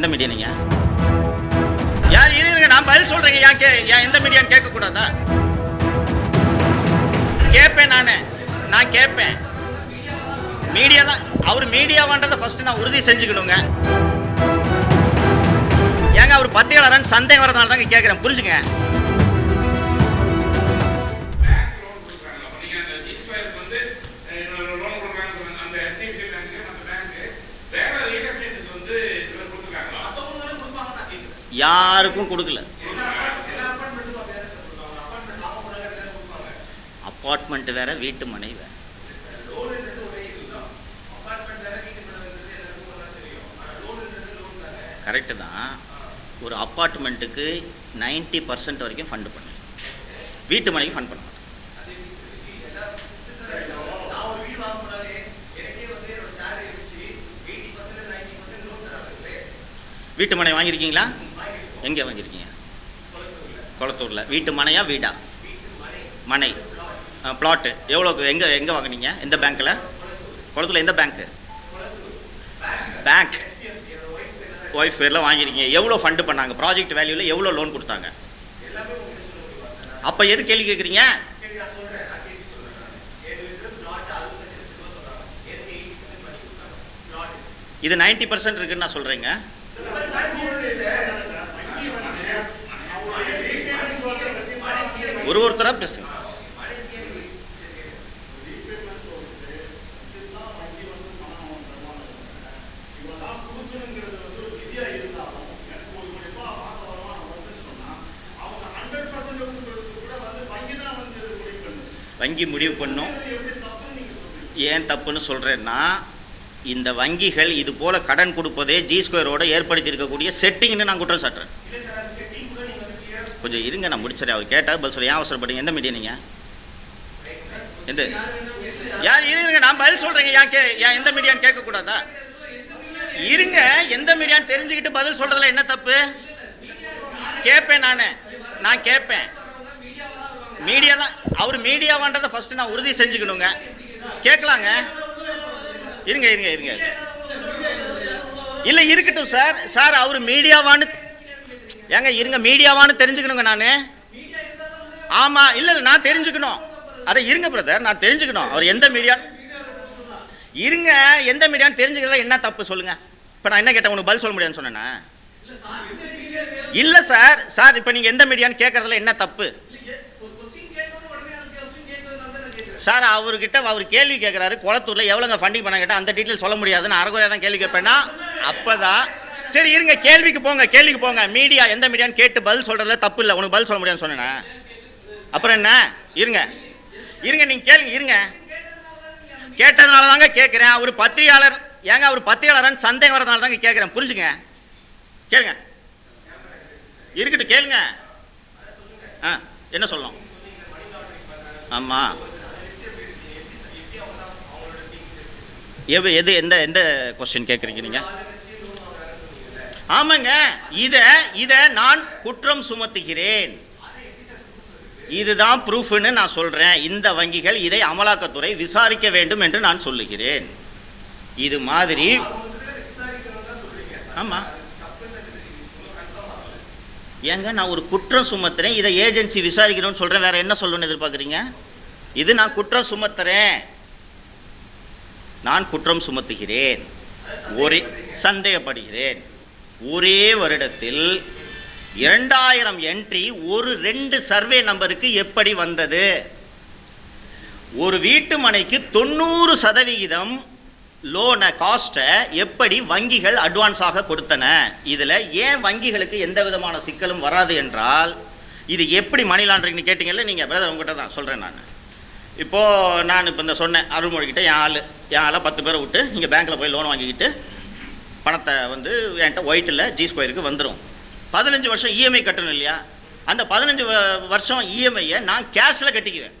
எந்த மீடியா நீங்க? யார் இருங்க நான் பதில் சொல்றேங்க. ஏன் கே ஏன் எந்த மீடியான்னு கேட்கக்கூடாதா? கேட்பேன் நான். நான் கேட்பேன். மீடியா தான். அவர் மீடியாவான்றதை ஃபர்ஸ்ட் நான் உறுதி செஞ்சுக்கணுங்க. ஏங்க அவர் பத்திரிகையாளரான்னு சந்தேகம் வரதுனால தாங்க கேட்குறேன். புரிஞ்சுங்க. யாருக்கும் கொடுக்கல. அப்பார்ட்மெண்ட் வேற வீட்டு மனை வேற. கரெக்டு தான். ஒரு அப்பார்ட்மெண்ட்டுக்கு 90% பர்சன்ட் வரைக்கும் ஃபண்ட் பண்ணு வீட்டு மனைக்கு ஃபண்ட் பண்ண வீட்டு மனை வாங்கியிருக்கீங்களா? எங்கே வாங்கியிருக்கீங்க? குளத்தூரில். வீட்டு மனையா வீடா? மனை. பிளாட்டு எவ்வளோக்கு எங்கே எங்கே வாங்குனீங்க? எந்த பேங்க்கில் குளத்தூரில் எந்த பேங்க்கு பேங்க் ஒய்ஃப் பேரில் வாங்கியிருக்கீங்க. எவ்வளோ ஃபண்டு பண்ணாங்க? ப்ராஜெக்ட் வேல்யூவில் எவ்வளோ லோன் கொடுத்தாங்க? அப்போ எது கேள்வி கேட்குறீங்க? இது 90% பர்சன்ட் இருக்குன்னு நான் சொல்கிறேங்க ஒரு ஒருத்தராக பேசுங்க. வங்கி முடிவு பண்ணும். ஏன் தப்புன்னு சொல்கிறேன்னா இந்த வங்கிகள் இது போல கடன் கொடுப்பதே ஜி ஸ்கொயரோட ஏற்படுத்தி இருக்கக்கூடிய செட்டிங்னு நான் குற்றம் சாட்டுறேன். கொஞ்சம் இருங்க நான் முடிச்சிடறேன். அவர் கேட்டால் பதில் சொல்ல. ஏன் அவசரப்படுங்க எந்த மீடியா நீங்கள் எந்த? யார் இருங்க நான் பதில் சொல்கிறேங்க ஏன் கே ஏன் எந்த மீடியான்னு கேட்கக்கூடாதா? இருங்க எந்த மீடியான்னு தெரிஞ்சுக்கிட்டு பதில் சொல்கிறதுல என்ன தப்பு? கேட்பேன் நான். நான் கேட்பேன். மீடியா தான். அவர் மீடியாவான்றதை ஃபஸ்ட்டு நான் உறுதி செஞ்சுக்கணுங்க. கேட்கலாங்க. இருங்க இருங்க இருங்க. இல்லை இருக்கட்டும் சார் சார் அவர் மீடியாவான்னு ஏங்க இருங்க மீடியாவான்னு தெரிஞ்சுக்கணுங்க நான். ஆமாம் இல்லை இல்லை நான் தெரிஞ்சுக்கணும். அதை இருங்க பிரதர் நான் தெரிஞ்சுக்கணும். அவர் எந்த மீடியா இருங்க எந்த மீடியான்னு தெரிஞ்சுக்கிறதுல என்ன தப்பு சொல்லுங்க. இப்போ நான் என்ன கேட்டேன் உனக்கு பதில் சொல்ல முடியாதுன்னு சொன்னேன்னா இல்லை சார் சார் இப்போ நீங்கள் எந்த மீடியான்னு கேட்குறதுல என்ன தப்பு? சார் அவர்கிட்ட அவர் கேள்வி கேட்குறாரு குளத்தூரில் எவ்வளோங்க ஃபண்டிங் பண்ண கேட்டால் அந்த டீட்டெயில் சொல்ல முடியாது நான் தான் கேள்வி கேட்பேன்னா அப்போ தான் சரி இருங்க கேள்விக்கு போங்க கேள்விக்கு போங்க. மீடியா எந்த மீடியான்னு கேட்டு பதில் சொல்கிறதுல தப்பு இல்லை. உனக்கு பதில் சொல்ல முடியாதுன்னு சொன்னேன். அப்புறம் என்ன? இருங்க. இருங்க நீங்கள் கேளுங்க இருங்க. கேட்டதுனால தாங்க கேட்குறேன் அவர் பத்திரிகையாளர் ஏங்க அவர் பத்திரிகையாளர்னு சந்தேகம் வரதுனால தாங்க கேட்குறேன் புரிஞ்சுங்க. கேளுங்க. இருக்கட்டும் கேளுங்க. ஆ என்ன சொல்லணும்? ஆமாம் எது எது எந்த எந்த கொஸ்டின் கேட்குறீங்க நீங்கள் ஆமாங்க. இதை இதை நான் குற்றம் சுமத்துகிறேன். இதுதான் ப்ரூஃப்னு நான் சொல்கிறேன் இந்த வங்கிகள் இதை அமலாக்கத்துறை விசாரிக்க வேண்டும் என்று நான் சொல்லுகிறேன். இது மாதிரி ஆமாம் ஏங்க நான் ஒரு குற்றம் சுமத்துறேன். இதை ஏஜென்சி விசாரிக்கணும்னு சொல்கிறேன் வேற என்ன சொல்லணும்னு எதிர்பார்க்குறீங்க? இது நான் குற்றம் சுமத்துறேன். நான் குற்றம் சுமத்துகிறேன். ஒரே சந்தேகப்படுகிறேன். ஒரே வருடத்தில் இரண்டாயிரம் என்ட்ரி ஒரு ரெண்டு சர்வே நம்பருக்கு எப்படி வந்தது? ஒரு வீட்டு மனைக்கு தொண்ணூறு சதவிகிதம் லோனை காஸ்ட்டை எப்படி வங்கிகள் அட்வான்ஸாக கொடுத்தன? இதில் ஏன் வங்கிகளுக்கு எந்த விதமான சிக்கலும் வராது என்றால் இது எப்படி மணி லாண்டரிங்னு கேட்டிங்கல்ல நீங்கள் பிரதர் உங்ககிட்ட தான் சொல்கிறேன் நான். இப்போது நான் இப்போ இந்த சொன்னேன் அருள்மொழிகிட்ட என் ஆள் என் ஆளை பத்து பேரை விட்டு நீங்கள் பேங்க்கில் போய் லோன் வாங்கிக்கிட்டு பணத்தை வந்து என்கிட்ட ஒயிட்டில் ஜி ஸ்கொயருக்கு வந்துடும் பதினஞ்சு வருஷம் இஎம்ஐ கட்டணும் இல்லையா? அந்த பதினஞ்சு வருஷம் இஎம்ஐயை நான் கேஷில் கட்டிக்கிறேன்.